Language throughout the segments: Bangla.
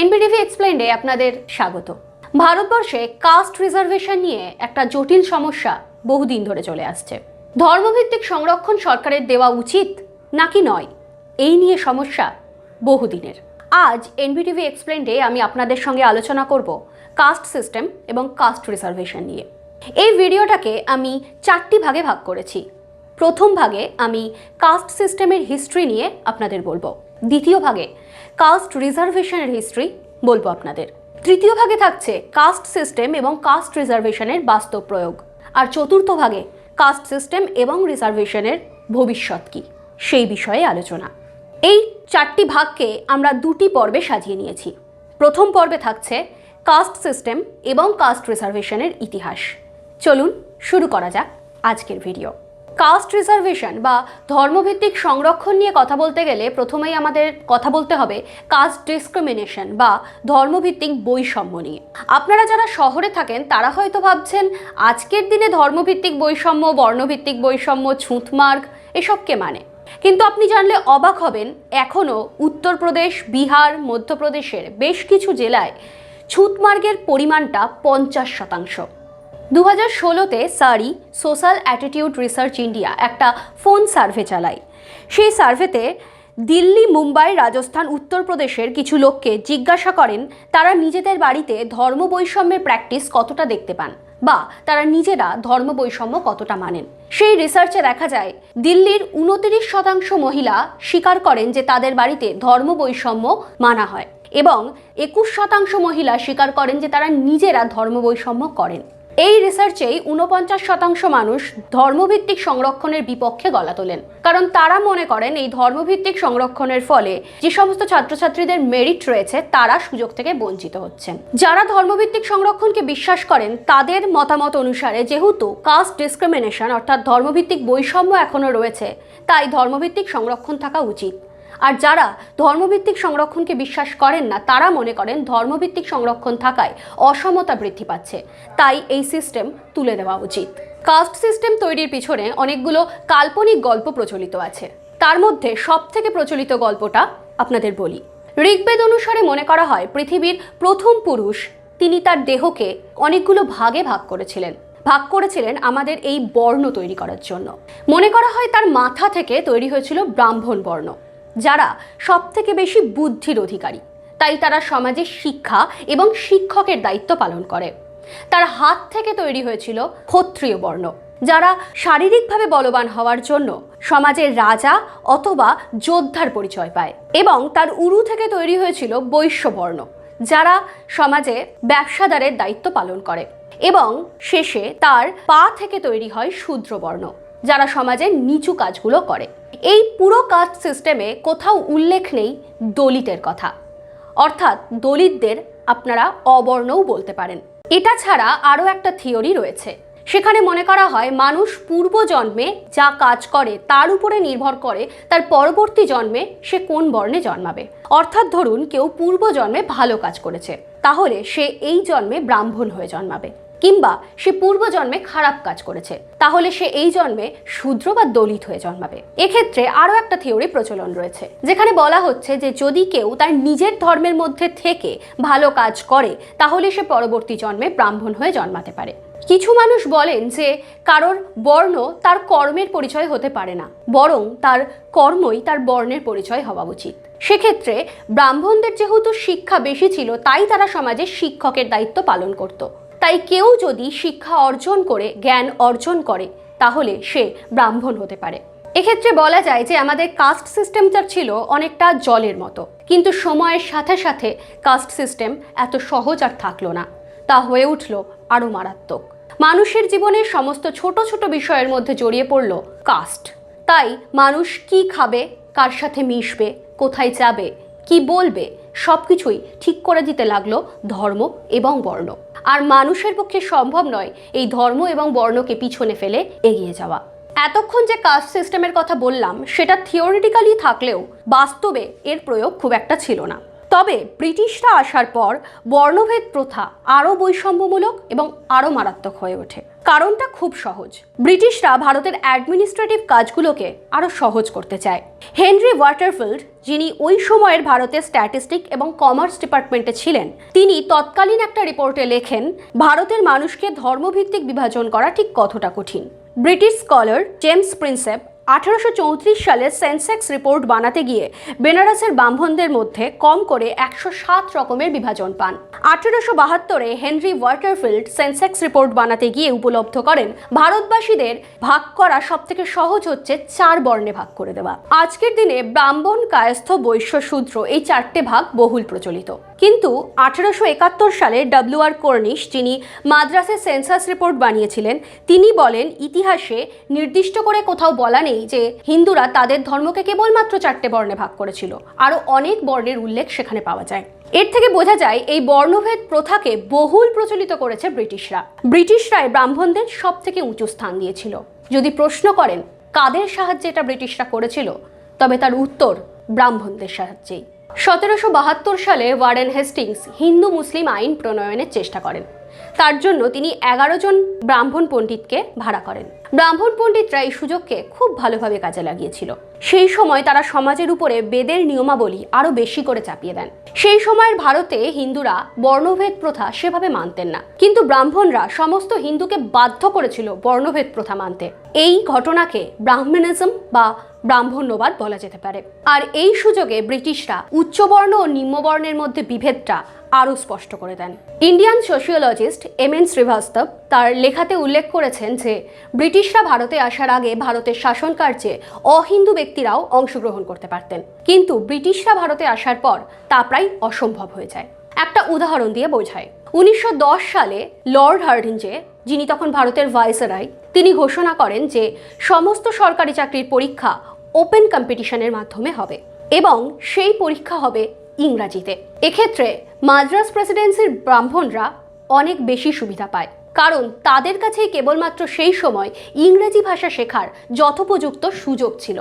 এনবিটিভি এক্সপ্লেন্ডে আপনাদের স্বাগত। ভারতবর্ষে কাস্ট রিজার্ভেশন নিয়ে একটা জটিল সমস্যা বহুদিন ধরে চলে আসছে। ধর্মভিত্তিক সংরক্ষণ সরকারের দেওয়া উচিত নাকি নয়? এই নিয়ে সমস্যা বহুদিনের। আজ এনবিটিভি এক্সপ্লেন্ডে আমি আপনাদের সঙ্গে আলোচনা করব কাস্ট সিস্টেম এবং কাস্ট রিজার্ভেশন নিয়ে। এই ভিডিওটাকে আমি চারটি ভাগে ভাগ করেছি। প্রথম ভাগে আমি কাস্ট সিস্টেমের হিস্ট্রি নিয়ে আপনাদের বলব। দ্বিতীয় ভাগে কাস্ট রিজার্ভেশনের হিস্ট্রি বলব আপনাদের। তৃতীয় ভাগে থাকছে কাস্ট সিস্টেম এবং কাস্ট রিজার্ভেশনের বাস্তব প্রয়োগ। আর চতুর্থ ভাগে কাস্ট সিস্টেম এবং রিজার্ভেশনের ভবিষ্যৎ কী, সেই বিষয়ে আলোচনা। এই চারটি ভাগকে আমরা দুটি পর্বে সাজিয়ে নিয়েছি। প্রথম পর্বে থাকছে কাস্ট সিস্টেম এবং কাস্ট রিজার্ভেশনের ইতিহাস। চলুন শুরু করা যাক আজকের ভিডিও। কাস্ট রিজার্ভেশন বা ধর্মভিত্তিক সংরক্ষণ নিয়ে কথা বলতে গেলে প্রথমেই আমাদের কথা বলতে হবে কাস্ট ডিসক্রিমিনেশন বা ধর্মভিত্তিক বৈষম্য নিয়ে। আপনারা যারা শহরে থাকেন, তারা হয়তো ভাবছেন, আজকের দিনে ধর্মভিত্তিক বৈষম্য, বর্ণভিত্তিক বৈষম্য, ছুঁতমার্গ এসবকে মানে? কিন্তু আপনি জানলে অবাক হবেন এখনও উত্তরপ্রদেশ, বিহার, মধ্যপ্রদেশের বেশ কিছু জেলায় ছুঁতমার্গের পরিমাণটা পঞ্চাশ শতাংশ। দু হাজার ষোলোতে SARI social attitude research India একটা ফোন সার্ভে চালায়। সেই সার্ভেতে দিল্লি, মুম্বাই, রাজস্থান, উত্তরপ্রদেশের কিছু লোককে জিজ্ঞাসা করেন, তারা নিজেদের বাড়িতে ধর্ম বৈষম্যের প্র্যাকটিস কতটা দেখতে পান বা তারা নিজেরা ধর্ম বৈষম্য কতটা মানেন। সেই রিসার্চে দেখা যায়, দিল্লির উনতিরিশ শতাংশ মহিলা স্বীকার করেন যে তাদের বাড়িতে ধর্ম বৈষম্য মানা হয় এবং একুশ শতাংশ মহিলা স্বীকার করেন যে তারা নিজেরা ধর্ম বৈষম্য করেন। এই রিসার্চেই উনপঞ্চাশ শতাংশ মানুষ ধর্মভিত্তিক সংরক্ষণের বিপক্ষে গলা তোলেন। কারণ তারা মনে করেন এই ধর্মভিত্তিক সংরক্ষণের ফলে যে সমস্ত ছাত্রছাত্রীদের মেরিট রয়েছে, তারা সুযোগ থেকে বঞ্চিত হচ্ছেন। যারা ধর্মভিত্তিক সংরক্ষণকে বিশ্বাস করেন, তাদের মতামত অনুসারে যেহেতু কাস্ট ডিসক্রিমিনেশন অর্থাৎ ধর্মভিত্তিক বৈষম্য এখনও রয়েছে, তাই ধর্মভিত্তিক সংরক্ষণ থাকা উচিত। আর যারা ধর্মভিত্তিক সংরক্ষণকে বিশ্বাস করেন না, তারা মনে করেন ধর্মভিত্তিক সংরক্ষণ থাকায় অসমতা বৃদ্ধি পাচ্ছে। তাই এই সিস্টেম তুলে দেওয়া উচিত। কাস্ট সিস্টেম তৈরির পিছনে অনেকগুলো কাল্পনিক গল্প প্রচলিত আছে। তার মধ্যে সব থেকে প্রচলিত গল্পটা আপনাদের বলি। ঋগ্বেদ অনুসারে মনে করা হয়, পৃথিবীর প্রথম পুরুষ, তিনি তার দেহকে অনেকগুলো ভাগে ভাগ করেছিলেন। ভাগ করেছিলেন আমাদের এই বর্ণ তৈরি করার জন্য। মনে করা হয় তার মাথা থেকে তৈরি হয়েছিল ব্রাহ্মণ বর্ণ। যারা সব থেকে বেশি বুদ্ধির অধিকারী। তাই তারা সমাজে শিক্ষা এবং শিক্ষকের দায়িত্ব পালন করে। তার হাত থেকে তৈরি হয়েছিল ক্ষত্রিয় বর্ণ, যারা শারীরিকভাবে বলবান হওয়ার জন্য সমাজের রাজা অথবা যোদ্ধার পরিচয় পায় এবং তার উরু থেকে তৈরি হয়েছিল বৈশ্যবর্ণ যারা সমাজে ব্যবসাদারের দায়িত্ব পালন করে এবং শেষে তার পা থেকে তৈরি হয় শূদ্রবর্ণ যারা সমাজের নিচু কাজগুলো করে। এই পুরো কাস্ট সিস্টেমে কোথাও উল্লেখ নেই দলিতের কথা। অর্থাৎ দলিতদের আপনারা অবর্ণও বলতে পারেন। এটা ছাড়া আরও একটা থিওরি রয়েছে। সেখানে মনে করা হয় মানুষ পূর্বজন্মে যা কাজ করে তার উপরে নির্ভর করে তার পরবর্তী জন্মে সে কোন বর্ণে জন্মাবে। অর্থাৎ ধরুন কেউ পূর্বজন্মে ভালো কাজ করেছে, তাহলে সে এই জন্মে ব্রাহ্মণ হয়ে জন্মাবে। কিংবা সে পূর্বজন্মে খারাপ কাজ করেছে, তাহলে সে এই জন্মে শূদ্র বা দলিত হয়ে জন্মাবে। এক্ষেত্রে আরও একটা থিওরি প্রচলন রয়েছে, যেখানে বলা হচ্ছে যে যদি কেউ তার নিজের ধর্মের মধ্যে থেকে ভালো কাজ করে, তাহলে সে পরবর্তী জন্মে ব্রাহ্মণ হয়ে জন্মাতে পারে। কিছু মানুষ বলেন যে কারোর বর্ণ তার কর্মের পরিচয় হতে পারে না, বরং তার কর্মই তার বর্ণের পরিচয় হওয়া উচিত। সেক্ষেত্রে ব্রাহ্মণদের যেহেতু শিক্ষা বেশি ছিল, তাই তারা সমাজে শিক্ষকের দায়িত্ব পালন করত। তাই কেউ যদি শিক্ষা অর্জন করে, জ্ঞান অর্জন করে, তাহলে সে ব্রাহ্মণ হতে পারে। এক্ষেত্রে বলা যায় যে আমাদের কাস্ট সিস্টেমটা ছিল অনেকটা জলের মতো। কিন্তু সময়ের সাথে সাথে কাস্ট সিস্টেম এত সহজ আর থাকল না। তা হয়ে উঠল আরও মারাত্মক। মানুষের জীবনের সমস্ত ছোট ছোট বিষয়ের মধ্যে জড়িয়ে পড়ল কাস্ট তাই মানুষ কি খাবে, কার সাথে মিশবে, কোথায় যাবে কি বলবে? সব কিছুই ঠিক করে দিতে লাগল ধর্ম এবং বর্ণ। আর মানুষের পক্ষে সম্ভব নয় এই ধর্ম এবং বর্ণকে পিছনে ফেলে এগিয়ে যাওয়া। এতক্ষণ যে কাস্ট সিস্টেমের কথা বললাম, সেটা থিওরিটিক্যালি থাকলেও বাস্তবে এর প্রয়োগ খুব একটা ছিল না। তবে ব্রিটিশরা আসার পর বর্ণভেদ প্রথা আরও বৈষম্যমূলক এবং আরও মারাত্মক হয়ে ওঠে। কারণটা খুব সহজ। ব্রিটিশরা ভারতের অ্যাডমিনিস্ট্রেটিভ কাজগুলোকে আরও সহজ করতে চায়। হেনরি ওয়াটারফিল্ড, যিনি ওই সময়ের ভারতের স্ট্যাটিস্টিক এবং কমার্স ডিপার্টমেন্টে ছিলেন, তিনি তৎকালীন একটা রিপোর্টে লেখেন, ভারতের মানুষকে ধর্মভিত্তিক বিভাজন করা ঠিক কতটা কঠিন? ব্রিটিশ স্কলার জেমস প্রিন্সেপ আঠারোশো চৌত্রিশ সালে সেন্সেক্স রিপোর্ট বানাতে গিয়ে বেনারসের ব্রাহ্মণদের মধ্যে কম করে একশো সাত রকমের বিভাজন পান। আঠারোশো বাহাত্তরে হেনরি ওয়াটারফিল্ড সেন্সেক্স রিপোর্ট বানাতে গিয়ে উপলব্ধ করেন, ভারতবাসীদের ভাগ করা সব থেকে সহজ হচ্ছে চার বর্ণে ভাগ করে দেওয়া। আজকের দিনে ব্রাহ্মণ কায়স্থ বৈশ্য শূদ্র এই চারটে ভাগ বহুল প্রচলিত। কিন্তু আঠারোশো একাত্তর সালে ডাব্লিউ আর কর্নিশ, যিনি মাদ্রাসের সেন্সাস রিপোর্ট বানিয়েছিলেন, তিনি বলেন, ইতিহাসে নির্দিষ্ট করে কোথাও বলা নেই যে হিন্দুরা তাদের ধর্মকে কেবলমাত্র চারটে বর্ণে ভাগ করেছিল। আরও অনেক বর্ণের উল্লেখ সেখানে পাওয়া যায়। এর থেকে বোঝা যায়, এই বর্ণভেদ প্রথাকে বহুল প্রচলিত করেছে ব্রিটিশরা। ব্রিটিশরাই ব্রাহ্মণদের সব থেকে উঁচু স্থান দিয়েছিল। যদি প্রশ্ন করেন, কাদের সাহায্যে এটা ব্রিটিশরা করেছিল, তবে তার উত্তর ব্রাহ্মণদের সাহায্যেই। সতেরোশো বাহাত্তর সালে ওয়ারেন হেস্টিংস হিন্দু মুসলিম আইন প্রণয়নের চেষ্টা করেন। তার জন্য তিনি এগারো জন ব্রাহ্মণ পণ্ডিতকে ভাড়া করেন। ব্রাহ্মণ পণ্ডিতরা এই সুযোগকে খুব ভালোভাবে কাজে লাগিয়েছিল। সেই সময় তারা সমাজের উপরে বেদের নিয়মাবলী আরও বেশি করে চাপিয়ে দেন। সেই সময়ের ভারতে হিন্দুরা বর্ণভেদ প্রথা সেভাবে মানতেন না। কিন্তু ব্রাহ্মণরা সমস্ত হিন্দুকে বাধ্য করেছিল বর্ণভেদ প্রথা মানতে। এই ঘটনাকে ব্রাহ্মণিজম বা ব্রাহ্মণ্যবাদ বলা যেতে পারে। আর এই সুযোগে ব্রিটিশরা উচ্চবর্ণ ও নিম্নবর্ণের মধ্যে বিভেদটা আরও স্পষ্ট করে দেন। Indian sociologist M N Srivastava তার লেখাতে উল্লেখ করেছেন যে, ব্রিটিশরা ভারতে আসার আগে ভারতের শাসন কার্যে অহিন্দু ব্যক্তিরাও অংশগ্রহণ করতে পারতেন। কিন্তু ব্রিটিশরা ভারতে আসার পর তা প্রায় অসম্ভব হয়ে যায়। একটা উদাহরণ দিয়ে বোঝায়। উনিশশো দশ সালে লর্ড হার্ডিঞ্জে, যিনি তখন ভারতের ভাইসরাই তিনি ঘোষণা করেন যে, সমস্ত সরকারি চাকরির পরীক্ষা ওপেন কম্পিটিশনের মাধ্যমে হবে এবং সেই পরীক্ষা হবে ইংরাজিতে। এক্ষেত্রে মাদ্রাস প্রেসিডেন্সির ব্রাহ্মণরা অনেক বেশি সুবিধা পায়। কারণ তাদের কাছেই কেবলমাত্র সেই সময় ইংরেজি ভাষা শেখার যথোপযুক্ত সুযোগ ছিল।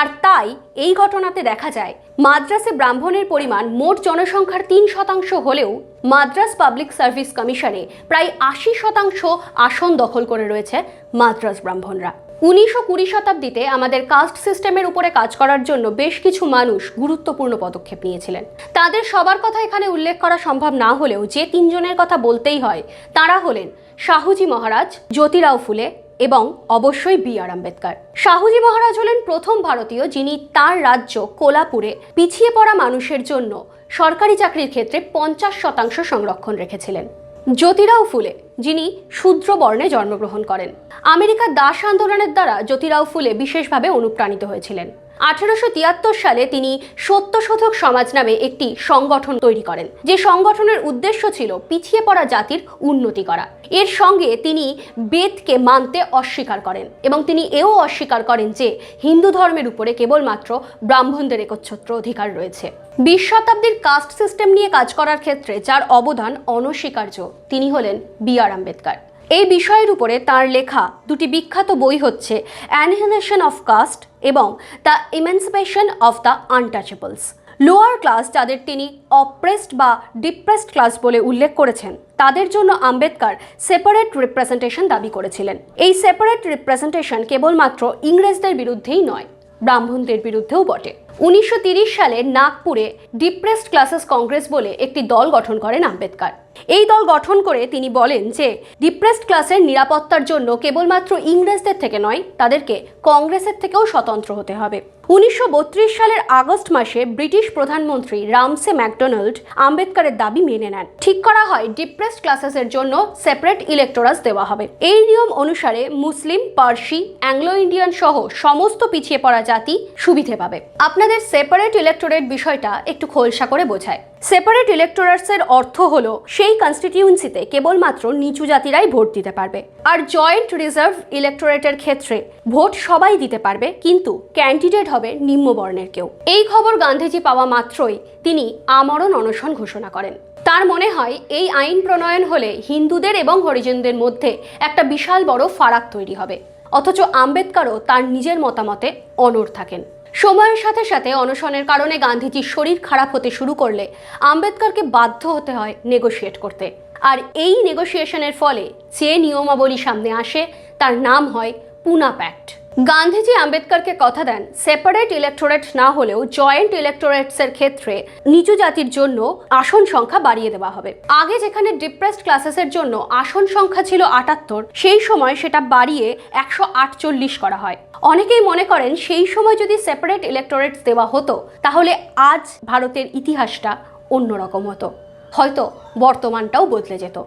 আর তাই এই ঘটনাতে দেখা যায়, মাদ্রাসে ব্রাহ্মণের পরিমাণ মোট জনসংখ্যার তিন শতাংশ হলেও মাদ্রাস পাবলিক সার্ভিস কমিশনে প্রায় আশি শতাংশ আসন দখল করে রয়েছে মাদ্রাস ব্রাহ্মণরা। উনিশশো কুড়ি শতাব্দীতে আমাদের কাস্ট সিস্টেমের উপরে কাজ করার জন্য বেশ কিছু মানুষ গুরুত্বপূর্ণ পদক্ষেপ নিয়েছিলেন। তাদের সবার কথা এখানে উল্লেখ করা সম্ভব না হলেও যে তিনজনের কথা বলতেই হয়, তারা হলেন শাহুজি মহারাজ, জ্যোতিরাও ফুলে এবং অবশ্যই বি আর আম্বেদকর। শাহুজি মহারাজ হলেন প্রথম ভারতীয় যিনি তার রাজ্য কোলাপুরে পিছিয়ে পড়া মানুষের জন্য সরকারি চাকরির ক্ষেত্রে পঞ্চাশ শতাংশ সংরক্ষণ রেখেছিলেন। জ্যোতিরাও ফুলে, যিনি শূদ্র বর্ণে জন্মগ্রহণ করেন। আমেরিকার দাস আন্দোলনের দ্বারা জ্যোতিরাও ফুলে বিশেষভাবে অনুপ্রাণিত হয়েছিলেন। আঠারোশো তিয়াত্তর সালে তিনি সত্যশোধক সমাজ নামে একটি সংগঠন তৈরি করেন। যে সংগঠনের উদ্দেশ্য ছিল পিছিয়ে পড়া জাতির উন্নতি করা। এর সঙ্গে তিনি বেদকে মানতে অস্বীকার করেন এবং তিনি এও অস্বীকার করেন যে হিন্দু ধর্মের উপরে কেবলমাত্র ব্রাহ্মণদের একচ্ছত্র অধিকার রয়েছে। বিশ শতাব্দীর কাস্ট সিস্টেম নিয়ে কাজ করার ক্ষেত্রে যার অবদান অনস্বীকার্য তিনি হলেন বি আর আম্বেদকর। এই বিষয়ের উপরে তার লেখা দুটি বিখ্যাত বই হচ্ছে অ্যানিহিলেশন অফ কাস্ট এবং the emancipation of the untouchables lower class যাদের তিনি অপ্রেসড বা ডিপ্রেসড ক্লাস বলে উল্লেখ করেছেন, তাদের জন্য আম্বেদকর সেপারেট রিপ্রেজেন্টেশন দাবি করেছিলেন। এই সেপারেট রিপ্রেজেন্টেশন কেবলমাত্র ইংরেজদের বিরুদ্ধেই নয়, ব্রাহ্মণদের বিরুদ্ধেও বটে। উনিশশো সালে নাগপুরে ডিপ্রেসড ক্লাসেস কংগ্রেস বলে একটি দল গঠন করেন আম্বেদকর। এই দল গঠন করে তিনি বলেন যে, ডিপ্রেসড ক্লাসের নিরাপত্তার জন্য কেবলমাত্র ইংরেজদের থেকে নয়, তাদেরকে কংগ্রেসের থেকেও স্বতন্ত্র হতে হবে। উনিশশো বত্রিশ সালের আগস্ট মাসে ব্রিটিশ প্রধানমন্ত্রী রামসে ম্যাকডোনাল্ড আম্বেদকারের দাবি মেনে নেন। ঠিক করা হয়, ডিপ্রেসড ক্লাসেসের জন্য সেপারেট ইলেকটোরাস দেওয়া হবে। এই নিয়ম অনুসারে মুসলিম, পার্সি, অ্যাংলো ইন্ডিয়ান সহ সমস্ত পিছিয়ে পড়া জাতি সুবিধে পাবে। আপনাদের সেপারেট ইলেকটোরেট বিষয়টা একটু খোলসা করে বোঝায়। সেপারেট ইলেকটোরাসের অর্থ হলো সেই কনস্টিটিউন্সিতে কেবলমাত্র নিচু জাতিরাই ভোট দিতে পারবে। আর জয়েন্ট রিজার্ভ ইলেকটোরেটের ক্ষেত্রে ভোট সবাই দিতে পারবে, কিন্তু ক্যান্ডিডেট হবে নিম্নবর্ণের কেউ। এই খবর গান্ধীজি পাওয়া মাত্রই তিনি আমরণ অনশন ঘোষণা করেন। তার মনে হয়, এই আইন প্রণয়ন হলে হিন্দুদের এবং হরিজনদের মধ্যে একটা বিশাল বড় ফারাক তৈরি হবে। অথচ আম্বেদকরও তার নিজের মতামতে অনড় থাকেন। সময়ের সাথে সাথে অনশনের কারণে গান্ধীজির শরীর খারাপ হতে শুরু করলে আম্বেদকরকে বাধ্য হতে হয় নেগোশিয়েট করতে। আর এই নেগোসিয়েশনের ফলে যে নিয়মাবলী সামনে আসে, তার নাম হয় পুনা প্যাক্ট গান্ধীজি আম্বেদকরকে কথা দেন সেপারেট ইলেকটোরেট না হলেও জয়েন্ট ইলেকটোরেটসের ক্ষেত্রে নিচু জাতির জন্য আসন সংখ্যা বাড়িয়ে দেওয়া হবে। আগে যেখানে ডিপ্রেসড ক্লাসেসের জন্য আসন সংখ্যা ছিল আটাত্তর, সেই সময় সেটা বাড়িয়ে একশো আটচল্লিশ করা হয়। অনেকেই মনে করেন সেই সময় যদি সেপারেট ইলেকটোরেটস দেওয়া হতো, তাহলে আজ ভারতের ইতিহাসটা অন্যরকম হতো। হয়তো বর্তমানটাও বদলে যেত।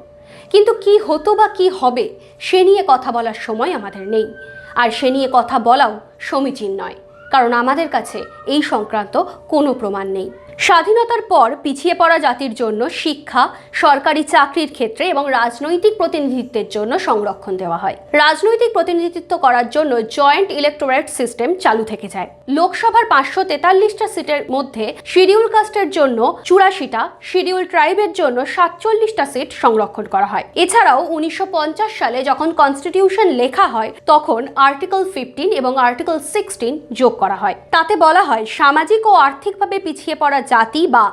কিন্তু কি হতো বা কি হবে, সে নিয়ে কথা বলার সময় আমাদের নেই। আর সে নিয়ে কথা বলাও সমীচীন নয়, কারণ আমাদের কাছে এই সংক্রান্ত কোনো প্রমাণ নেই। স্বাধীনতার পর পিছিয়ে পড়া জাতির জন্য শিক্ষা, সরকারি চাকরির ক্ষেত্রে এবং রাজনৈতিক প্রতিনিধিত্বের জন্য সংরক্ষণ দেওয়া হয়। রাজনৈতিক প্রতিনিধিত্ব করার জন্য জয়েন্ট ইলেকটোরেট সিস্টেম চালু থেকে যায়। লোকসভার পাঁচশো তেতাল্লিশটা সিটের মধ্যে শিডিউল কাস্টের জন্য চুরাশিটা, শিডিউল ট্রাইবের জন্য সাতচল্লিশটা সিট সংরক্ষণ করা হয়। এছাড়াও উনিশশো পঞ্চাশ সালে যখন কনস্টিটিউশন লেখা হয়, তখন আর্টিকেল ফিফটিন এবং আর্টিকেল সিক্সটিন যোগ করা হয়। তাতে বলা হয়, সামাজিক ও আর্থিকভাবে পিছিয়ে পড়া জাতি বা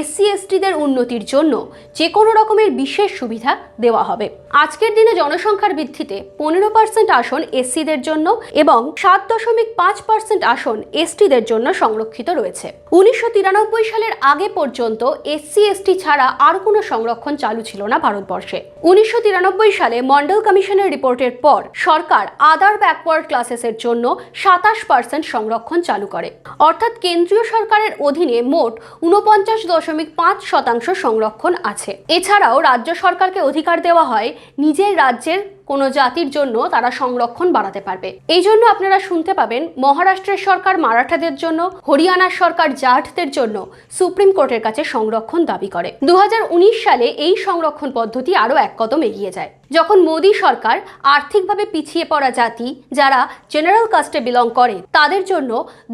এসসি এসটিদের উন্নতির জন্য যে কোনো রকমের বিশেষ সুবিধা দেওয়া হবে। আজকের দিনে জনসংখ্যার ভিত্তিতে পনেরো পার্সেন্ট আসন এসসিদের জন্য এবং সাত দশমিক পাঁচ পার্সেন্ট আসন এসটিদের জন্য সংরক্ষিত রয়েছে। উনিশশো তিরানব্বই সালের আগে পর্যন্ত এসসি, এসটি ছাড়া আর কোনো সংরক্ষণ চালু ছিল না ভারতবর্ষে। উনিশশো তিরানব্বই সালে মন্ডল কমিশনের রিপোর্টের পর সরকার আদার ব্যাকওয়ার্ড ক্লাসেসের জন্য সাতাশ পার্সেন্ট সংরক্ষণ চালু করে। অর্থাৎ কেন্দ্রীয় সরকারের অধীনে মোট উনপঞ্চাশ দশমিক পাঁচ শতাংশ সংরক্ষণ আছে। এছাড়াও রাজ্য সরকারকে অধিকার দেওয়া হয় নিজের রাজ্যের কোনো জাতির জন্য তারা সংরক্ষণ বাড়াতে পারবে। এই জন্য আপনারা শুনতে পাবেন মহারাষ্ট্রের সরকার মারাঠাদের জন্য, হরিয়ানার সরকার জাটদের জন্য সুপ্রিম কোর্টের কাছে সংরক্ষণ দাবি করে। দুহাজার উনিশ সালে এই সংরক্ষণ পদ্ধতি আরও এক কদম এগিয়ে যায়। যখন মোদী সরকার আর্থিকভাবে পিছিয়ে পড়া জাতি যারা জেনারেল কাস্টে বিলং করে, তাদের জন্য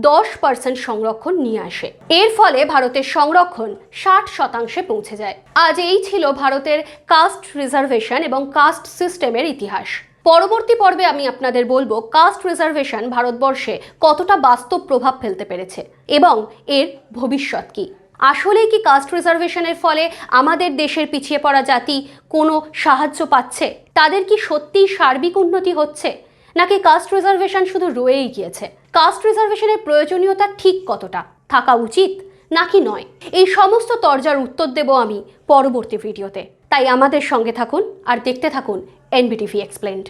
দশ পার্সেন্ট সংরক্ষণ নিয়ে আসে। এর ফলে ভারতের সংরক্ষণ ষাট শতাংশে পৌঁছে যায়। আজ এই ছিল ভারতের কাস্ট রিজার্ভেশন এবং কাস্ট সিস্টেমের ইতিহাস। পরবর্তী পর্বে আমি আপনাদের বলব কাস্ট রিজার্ভেশন ভারতবর্ষে কতটা বাস্তব প্রভাব ফেলতে পেরেছে এবং এর ভবিষ্যৎ কী। আসলেই কি কাস্ট রিজার্ভেশনের ফলে আমাদের দেশের পিছিয়ে পড়া জাতি কোনো সাহায্য পাচ্ছে? তাদের কি সত্যিই সার্বিক উন্নতি হচ্ছে? নাকি কাস্ট রিজার্ভেশন শুধু রয়েই গিয়েছে? কাস্ট রিজার্ভেশনের প্রয়োজনীয়তা ঠিক কতটা? থাকা উচিত নাকি নয়? এই সমস্ত তর্জার উত্তর দেব আমি পরবর্তী ভিডিওতে। তাই আমাদের সঙ্গে থাকুন আর দেখতে থাকুন এনবিটিভি এক্সপ্লেন্ড।